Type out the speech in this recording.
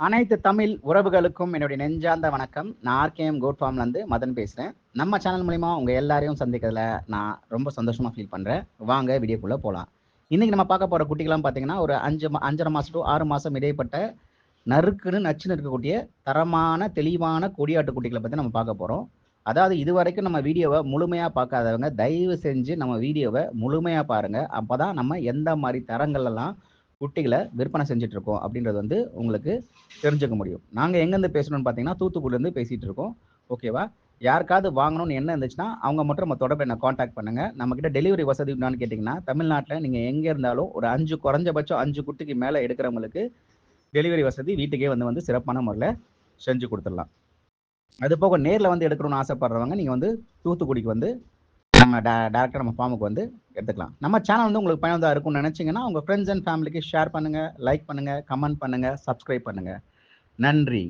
அனைத்து தமிழ் உறவுகளுக்கும் என்னுடைய நெஞ்சார்ந்த வணக்கம். நான் ஆர்கேஎம் கோட் ஃபார்ம்லேருந்து மதன் பேசுகிறேன் நம்ம சேனல் மூலிமா உங்கள் எல்லாரையும் சந்திக்கிறதுல நான் ரொம்ப சந்தோஷமாக ஃபீல் பண்ணுறேன் வாங்க வீடியோக்குள்ளே போகலாம் இன்றைக்கி நம்ம பார்க்க போகிற குட்டிகள்லாம் பார்த்தீங்கன்னா ஒரு அஞ்சு மா- அஞ்சரை மாதம் டு ஆறு மாதம் இடைப்பட்ட நறுக்குன்னு நச்சுன்னு இருக்கக்கூடிய தரமான தெளிவான கொடியாட்டு குட்டிகளை பற்றி நம்ம பார்க்க போகிறோம் அதாவது இது வரைக்கும் நம்ம வீடியோவை முழுமையாக பார்க்காதவங்க தயவு செஞ்சு நம்ம வீடியோவை முழுமையாக பாருங்கள் அப்போ தான் நம்ம எந்த மாதிரி தரங்கள்லாம் குட்டிகளை விற்பனை செஞ்சுட்டு இருக்கோம் அப்படின்றது வந்து உங்களுக்கு தெரிஞ்சுக்க முடியும். நாங்கள் எங்கேருந்து பேசணும்னு பார்த்தீங்கன்னா தூத்துக்குடிலேருந்து பேசிகிட்டு இருக்கோம் ஓகேவா? யாருக்காவது வாங்கணும்னு என்ன இருந்துச்சுன்னா அவங்க மட்டும் நம்ம தொடர்பு என்ன காண்டாக்ட் பண்ணுங்க. நம்மக்கிட்ட டெலிவரி வசதி உண்டான்னு கேட்டிங்கன்னா தமிழ்நாட்டில் நீங்கள் எங்கே இருந்தாலும் ஒரு அஞ்சு குறைஞ்சபட்சம் அஞ்சு குட்டிக்கு மேலே எடுக்கிறவங்களுக்கு டெலிவரி வசதி வீட்டுக்கே வந்து வந்து சிறப்பான முறையில் செஞ்சு கொடுத்துடலாம். அது போக நேரில் வந்து எடுக்கணும்னு ஆசைப்படுறவங்க நீங்கள் வந்து தூத்துக்குடிக்கு வந்து நம்ம டே டேரெக்டாக நம்ம ஃபார்முக்கு வந்து எடுத்துக்கலாம். நம்ம சேனல் வந்து உங்களுக்கு பயனுள்ளதாக இருக்கும்னு நினச்சிங்கன்னா உங்கள் ஃப்ரெண்ட்ஸ் அண்ட் ஃபேமிலிக்கு ஷேர் பண்ணுங்கள் லைக் பண்ணுங்கள் கமெண்ட் பண்ணுங்கள் சப்ஸ்கிரைப் பண்ணுங்கள் நன்றி.